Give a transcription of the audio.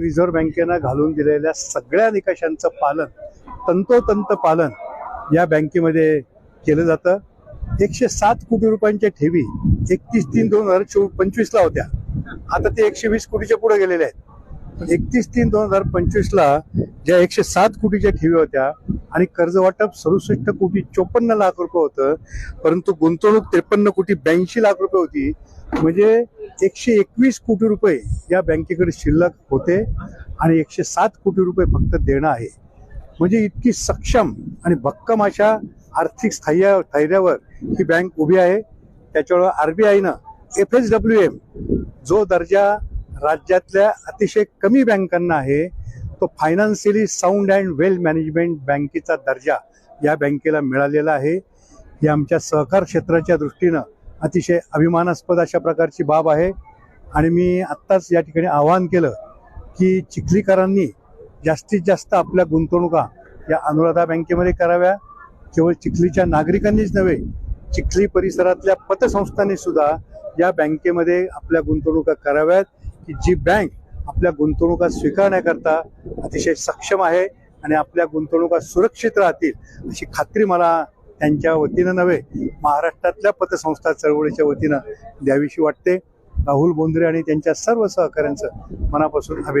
Reserve बँकेनं घालून दिलेल्या सगळ्या निकषांचं पालन तंतोतंत पालन या बँकेमध्ये केलं जातं. एकशे सात कोटी रुपयांच्या ठेवी एकतीस तीन दोन हजार चो पंचवीसला होत्या. आता ते एकशे वीस कोटीच्या पुढे गेलेल्या आहेत. एकतीस तीन दोन हजार पंचवीसला ज्या एकशे सात कोटीच्या ठेवी होत्या आणि कर्ज वाटप सदुसष्ट कोटी चोपन्न लाख रुपये होतं परंतु गुंतवणूक त्रेपन्न कोटी ब्याऐंशी लाख रुपये होती. म्हणजे एकशे एकवीस कोटी रुपये या बँकेकडे शिल्लक होते आणि एकशे सात कोटी रुपये फक्त देणं आहे. म्हणजे इतकी सक्षम आणि भक्कम अशा आर्थिक स्थाय्य स्थैर्यावर ही बँक उभी आहे. त्याच्यामुळे आयनं एफ एस डब्ल्यू एम जो दर्जा राज्यातल्या अतिशय कमी बँकांना आहे. तो financially sound and well management बँकेचा दर्जा या बँकेला मिळालेला आहे. ही आमच्या सहकार क्षेत्राच्या दृष्टीनं अतिशय अभिमानास्पद अशा प्रकारची बाब आहे. आणि मी आत्ताच या ठिकाणी आवाहन केलं की चिखलीकरांनी जास्तीत जास्त आपल्या गुंतवणुका या अनुराधा बँकेमध्ये कराव्या. केवळ चिखलीच्या नागरिकांनीच नव्हे चिखली परिसरातल्या पतसंस्थांनी सुद्धा या बँकेमध्ये आपल्या गुंतवणुका कराव्यात. की जी बँक आपल्या गुंतवणुका स्वीकारण्याकरता अतिशय सक्षम आहे आणि आपल्या गुंतवणुका सुरक्षित राहतील अशी खात्री मला त्यांच्या वतीनं नव्हे महाराष्ट्रातल्या पतसंस्था चळवळीच्या वतीनं द्यावीशी वाटते. राहुल बोंद्रे आणि त्यांच्या सर्व सहकाऱ्यांचं मनापासून अभिनंदन